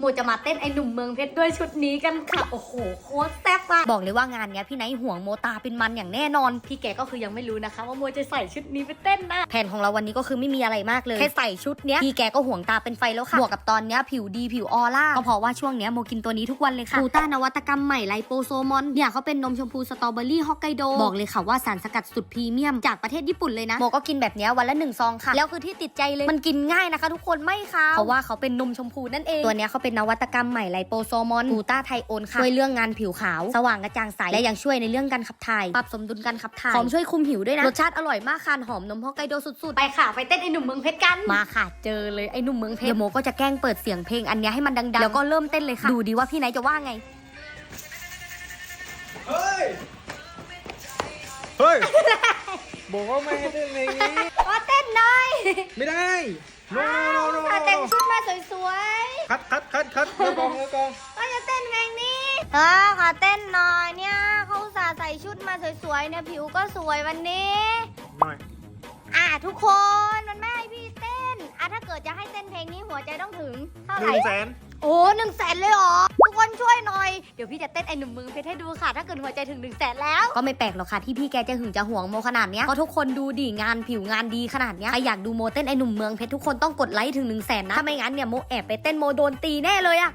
โมจะมาเต้นไอหนุ่มเมืองเพชรด้วยชุดนี้กันค่ะ โอ้โหโคตรแซ่บอะบอกเลยว่างานเนี้ยพี่ไนท์ห่วงโมตาเป็นมันอย่างแน่นอน พี่แกก็คือยังไม่รู้นะคะ ว่าโมจะใส่ชุดนี้ไปเต้นนะแผนของเราวันนี้ก็คือไม่มีอะไรมากเลยแค่ใส่ชุดเนี้ยพี่แกก็ห่วงตาเป็นไฟแล้วค่ะบวกกับตอนเนี้ยผิวดีผิวออร่าก็เพราะว่าช่วงเนี้ยโมกินตัวนี้ทุกวันเลยค่ะกูต้านวัตกรรมใหม่ไลโปโซมอนเนี่ยเขาเป็นนมชมพูสตรอเบอรี่ฮอกไกโดบอกเลยค่ะว่าสารสกัดสุดพรีเมียมจากประเทศญี่ปุ่นเลยนะโมก็กินแบบเนี้ยวันละหนึ่งซองค่ะแล้วคือที่ติดใจเลยมันกินง่ายนะคะ ทุกคนไม่ค่ะเพราะว่าเขาเป็นนมชมพูนั่นเองตัวเนี้ยเขาเป็นนวัตกรรมใหม่ไลโปโซมอนกูต้าไทโอนค่ะช่วยเรื่องงานผิวขาว สว่างกระจ่างใส และยังช่วยในเรื่องการขับถ่าย ปรับสมดุลการขับถ่าย หอมช่วยคุมหิวด้วยนะ รสชาติอร่อยมากค่ะหอมนมฮอกไกโดสุดๆ ไปค่ะ ไปเต้นไอหนุ่มเมืองเพชรกัน มาค่ะ เจอเลยไอหนุ่มเมืองเพชรเดี๋ยวโมก็จะแกล้งเปิดเสียงเพลงอันเนี้ยให้มันดังๆ แล้วก็เริ่มเต้นเลยค่ะ ดูดีว่าพี่ไนท์จะว่าไง เฮ้ย เฮ้ย บอกว่าไม่ให้เต้นอะไรอย่างนี้ ขอเต้นหน่อย ไม่ได้โนโนโนขอแต่งชุดมาสวย คัดคัดคัดคัดเลิกกองเลิกกองๆก็จะเต้นเพลงนี้เออขอเต้นหน่อยเนี่ยเขาอุตส่าห์ใส่ชุดมาสวยๆเนี่ยผิวก็สวยวันนี้หน่อยอะทุกคนมันไม่ให้พี่เต้นอะถ้าเกิดจะให้เต้นเพลงนี้หัวใจต้องถึงเท่าหไหร่นึ่งแสนโอ้หนึ่งแสนเลยเหรอ ทุกคนช่วยหน่อย เดี๋ยวพี่จะเต้นไอ้หนุ่มมือเพชรให้ดูค่ะ ถ้าเกิดหัวใจถึงหนึ่งแสนแล้ว ก็ไม่แปลกหรอกค่ะที่พี่แกจะหึงจะห่วงโมขนาดเนี้ยเพราะทุกคนดูดิงานผิวงานดีขนาดเนี้ยใครอยากดูโมเต้นไอ้หนุ่มเมืองเพชรทุกคนต้องกดไลค์ถึงหนึ่งแสนนะถ้าไม่งั้นเนี่ยโมแอบไปเต้นโมโดนตีแน่เลยอะ